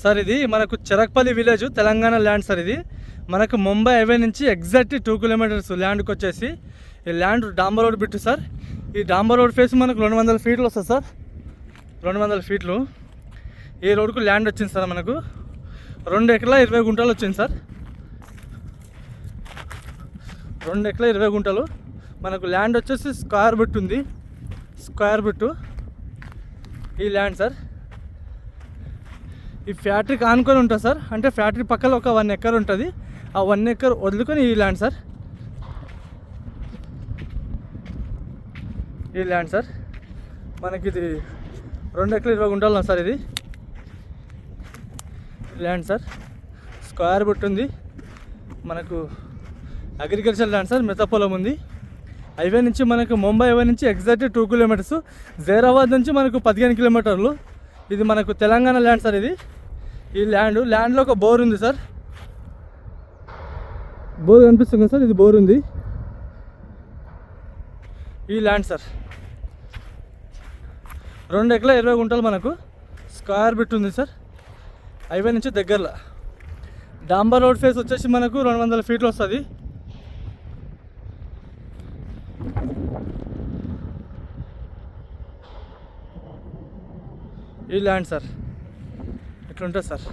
Sir ఇది మనకు Cherakpalli village Telangana land sir ఇది. మనకు ముంబై హైవే నుంచి ఎగ్జాక్ట్ టూ కిలోమీటర్స్ ల్యాండ్కి వచ్చేసి ఈ ల్యాండ్ డాంబర్ రోడ్ బిట్టు సార్. ఈ డాంబర్ రోడ్ ఫేస్ మనకు రెండు వందల ఫీట్లు వస్తుంది సార్. రెండు వందల ఫీట్లు ఈ రోడ్కు ల్యాండ్ వచ్చింది సార్ మనకు. రెండు ఎకరాల ఇరవై గుంటలు వచ్చింది సార్. రెండు ఎకరాల ఇరవై గుంటలు. మనకు ల్యాండ్ వచ్చేసి స్క్వేర్ బిట్ ఉంది. స్క్వేర్ బిట్టు ఈ ల్యాండ్ సార్. ఈ ఫ్యాక్టరీకి ఆనుకొని ఉంటుంది సార్. అంటే ఫ్యాక్టరీ పక్కన ఒక వన్ ఎకర్ ఉంటుంది. ఆ వన్ ఎకర్ వదులుకొని ఈ ల్యాండ్ సార్. ఈ ల్యాండ్ సార్. మనకి ఇది రెండు ఎకరాలు ఇరవై గుంటలు సార్ ఇది. Land sir. స్క్వేర్ బుట్ ఉంది. మనకు అగ్రికల్చర్ ల్యాండ్ సార్ మిగతా పొలం ఉంది. హైవే నుంచి మనకు ముంబై హైవే నుంచి ఎగ్జాక్ట్ టూ కిలోమీటర్స్ జైరాబాద్ నుంచి మనకు పదిహేను కిలోమీటర్లు ఇది మనకు తెలంగాణ ల్యాండ్ సార్ ఇది. ఈ ల్యాండ్ ల్యాండ్లో ఒక బోర్ ఉంది సార్. బోర్ కనిపిస్తుంది సార్ ఇది బోర్ ఉంది. ఈ ల్యాండ్ సార్. రెండు ఎకల ఇరవై గుంటలు మనకు స్క్వేర్ బిట్ ఉంది సార్. హైవే నుంచి దగ్గరలో. డాంబర్ రోడ్ ఫేస్ వచ్చేసి మనకు రెండు వందల ఫీట్లు వస్తుంది. ఈ ల్యాండ్ సార్. ఎట్లుంటుంది సార్?